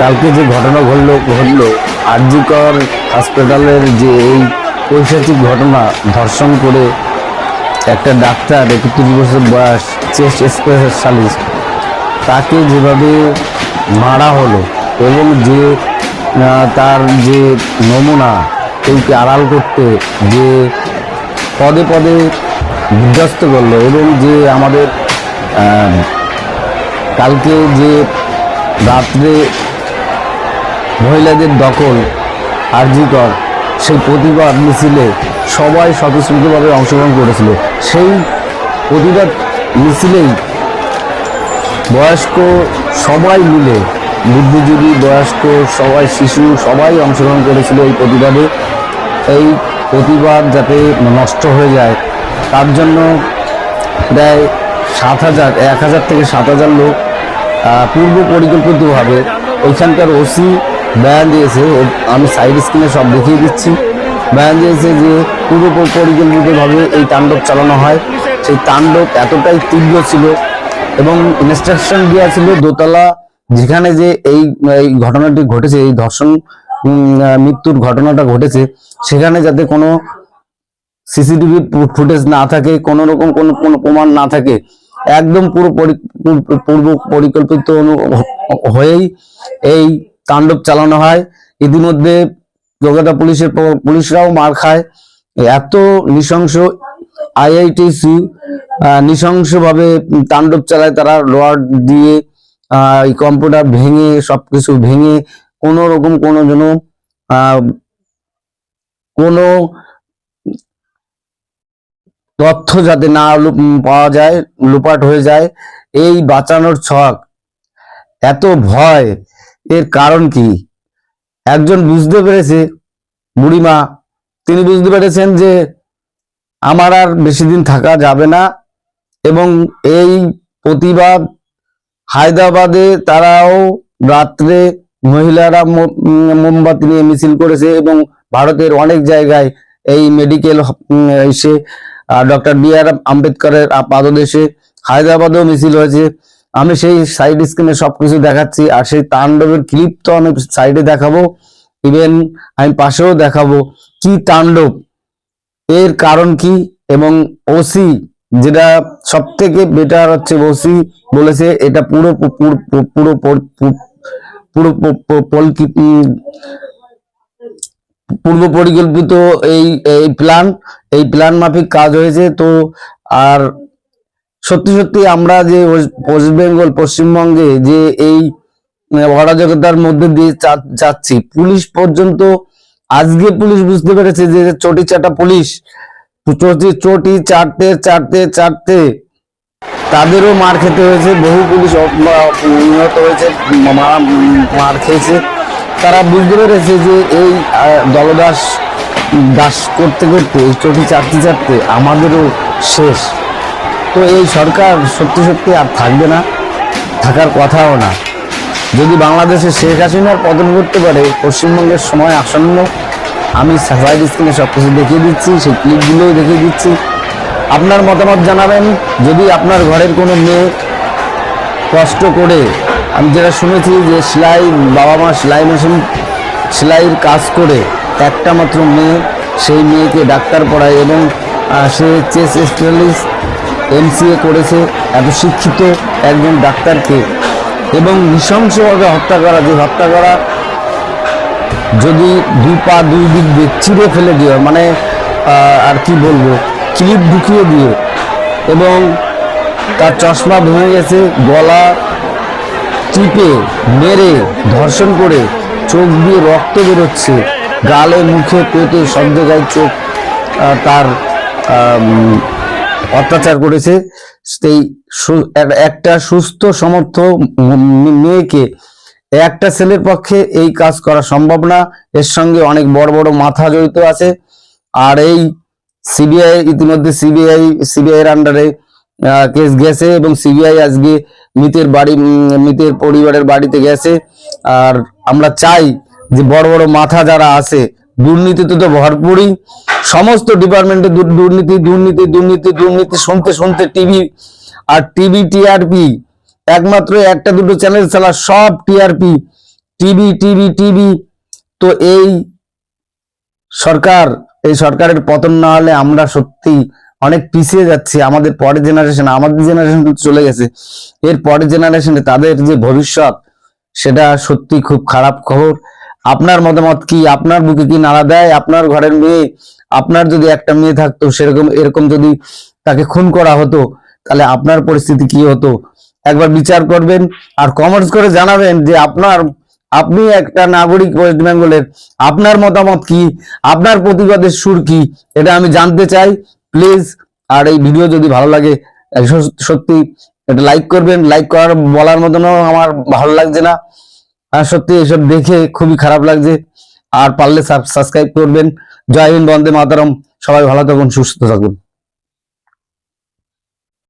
কালকে যে ঘটনা ঘটলো ঘটলো, আরজিকর হাসপাতালের যে এই পৈশাচিক ঘটনা, ধর্ষণ করে একটা ডাক্তার, একত্রিশ বছর বয়স, চেস্ট স্পেশালিস্ট তাকে যেভাবে মারা হলো এবং যে তার যে নমুনা কেউকে আড়াল করতে যে পদে পদে বিধ্বস্ত করল এবং যে আমাদের কালকে যে রাত্রে মহিলাদের দখল আরজিকর সেই প্রতিবাদ মিছিলে সবাই স্বতঃস্ফূর্তভাবে অংশগ্রহণ করেছিল। সেই প্রতিবাদ মিছিলেই বয়স্ক সবাই মিলে, বুদ্ধিজীবী, বয়স্ক সবাই, শিশু সবাই অংশগ্রহণ করেছিল এই প্রতিবাদে। এই প্রতিবাদ যাতে নষ্ট হয়ে যায়, তার জন্য প্রায় সাত হাজার, এক হাজার থেকে সাত হাজার লোক পূর্ব পরিকল্পিতভাবে ওইখানকার ওসি বয়ান দিয়েছে। আমি সাইড স্ক্রিনে সব দেখিয়ে দিচ্ছি। বয়ান দিয়েছে যে পূর্ব প- পরিকল্পিতভাবে এই তাণ্ডব চালানো হয়। সেই তাণ্ডব এতটাই তীব্র ছিল এবং ইনস্ট্রাকশন দেওয়া ছিল দোতলা, যেখানে যে এই এই ঘটনাটি ঘটেছে, এই ধর্ষণ মৃত্যুর ঘটনাটা ঘটেছে, সেখানে যাতে কোনো সিসিটিভি ফুটেজ না থাকে, কোনো রকম কোনো কোনো প্রমাণ না থাকে, একদম পুরো পরি- পূর্ব পরিকল্পিত হয়েই এই তাণ্ডব চালানো হয়। ইতিমধ্যে কলকাতা পুলিশের পুলিশরাও মার খায়। এত নৃশংস আইআইটিসি নৃশংসভাবে তাণ্ডব চালায় তারা, রড দিয়ে কম্পিউটার ভেঙে, সবকিছু ভেঙে, কোনো রকম কোনো যেন কোনো তথ্য যাতে না পাওয়া যায়, লুপাট হয়ে যায়, এই বাঁচানোর ছক, এত ভয়। এর কারণ কি? একজন বুঝতে পেরেছে, বুড়িমা, তিনি বুঝতে পেরেছেন যে আমার আর বেশি দিন থাকা যাবে না এবং এই প্রতিবাদ হায়দ্রাবাদে তারাও রাত্রে মহিলারা মোমবাতি নিয়ে মিছিল করেছে এবং ভারতের অনেক জায়গায় এই মেডিকেল এসে ডক্টর বি আর আম্বেদকরের পাদদেশে হায়দ্রাবাদেও মিছিল হয়েছে। আমি সেই সাইড স্ক্রিনে সবকিছু দেখাচ্ছি, আর সেই তাণ্ডবের ক্লিপ তো আমি সাইডে দেখাবো। ইভেন আমি পাশেও দেখাবো কি তাণ্ডব, এর কারণ কি, এবং ওসি যেটা সব থেকে বেটার হচ্ছে ওসি বলেছে, এটা পুরো পুরো পুরো পূর্ব পরিকল্পিত এই এই প্ল্যান এই প্ল্যান মাফিক কাজ হয়েছে। তো আর সত্যি সত্যি আমরা যে ওয়েস্ট বেঙ্গল, পশ্চিমবঙ্গে যে এই অরাজকতার মধ্যে দিয়ে যাচ্ছি, পুলিশ পর্যন্ত, আজকে পুলিশ বুঝতে পেরেছে যে চটি চাটা পুলিশ। চটি চটি চাটতে চাটতে চাটতে তাদেরও মার খেতে হয়েছে, বহু পুলিশ নিহত হয়েছে মার খেয়েছে। তারা বুঝতে পেরেছে যে এই দলদাস, দাস করতে করতে চটি চাটতে চাটতে আমাদেরও শেষ। তো এই সরকার সত্যি সত্যি আর থাকবে না, থাকার কথাও না। যদি বাংলাদেশে শেখ হাসিনার পতন করতে পারে, পশ্চিমবঙ্গের সময় আসন্ন, আমি সাইড স্ক্রিনে সব কিছু দেখিয়ে দিচ্ছি, সেই ক্লিপগুলোও দেখিয়ে দিচ্ছি। আপনার মতামত জানাবেন, যদি আপনার ঘরের কোনো মেয়ে কষ্ট করে, আমি যেটা শুনেছি যে সেলাই, বাবা মা সেলাই মেশিন, সেলাইয়ের কাজ করে, একটা মাত্র মেয়ে, সেই মেয়েকে ডাক্তার পড়ায় এবং সে চেস স্পেশালিস্ট এমসিএ করেছে, এত শিক্ষিত একজন ডাক্তারকে এবং নৃশংসভাবে হত্যা করা, যে হত্যা করা যদি দুই পা দুই দিক দিয়ে চিরে ফেলে দিয়ে মানে আর কি বলব, ক্লিপ ঢুকিয়ে দিয়ে এবং তার চশমা ভেঙে গেছে, গলা টিপে, মেরে, ধর্ষণ করে, চোখ দিয়ে রক্ত বেরোচ্ছে, গালে, মুখে, পেটে সব জায়গায় চোখ তার অত্যাচার করেছে। সেই একটা সুস্থ, সমর্থ মেয়েকে একটা ছেলের পক্ষে এই কাজ করা সম্ভব না। এর সঙ্গে অনেক বড় বড় মাথা জড়িত আছে। আর এই সিবিআই ইতিমধ্যে সিবিআই সিবিআই এর আন্ডারে কেস গেছে এবং সিবিআই আজকে মৃতের বাড়ি মৃতের পরিবারের বাড়িতে গেছে। আর আমরা চাই যে বড় বড় মাথা যারা আছে দুর্নীতিতে তো ভরপুরই। সমস্ত ডিপার্টমেন্টে দুর্নীতি দুর্নীতি দুর্নীতি দুর্নীতি শুনতে শুনতে টিভি আর টিভি টিআরপি একমাত্র একটা দুটো চ্যানেল ছাড়া সব টিআরপি টিভি টিভি টিভি তো এই সরকার, এই সরকারের পতন না হলে আমরা সত্যি অনেক পিছিয়ে যাচ্ছি। আমাদের পরের জেনারেশন আমাদের জেনারেশন চলে গেছে। এর পরের জেনারেশনে তাদের যে ভবিষ্যৎ, সেটা সত্যি খুব খারাপ খবর। আপনার মতামত কি? আপনার বুকে কি নাড়া দেয়? আপনার ঘরের মেয়ে আপনার যদি একটা মেয়ে থাকতো, সেরকম, এরকম যদি তাকে খুন করা হতো, তাহলে আপনার পরিস্থিতি কি হতো? একবার বিচার করবেন আর কমেন্টস করে জানাবেন যে আপনার, আপনি একটা নাগরিক ওয়েস্ট বেঙ্গলের, আপনার মতামত কি? আপনার প্রতিবাদের সুর কি? এটা আমি জানতে চাই। প্লিজ, আর এই ভিডিও যদি ভালো লাগে, সত্যি এটা লাইক করবেন। লাইক করার, বলার মতনও আমার ভালো লাগছে না। আর সত্যি এসব দেখে খুবই খারাপ লাগছে। আর পারলে সাবস্ক্রাইব করবেন। জয় হিন্দ, বন্দে মাতারম। সবাই ভালো থাকুন, সুস্থ থাকুন।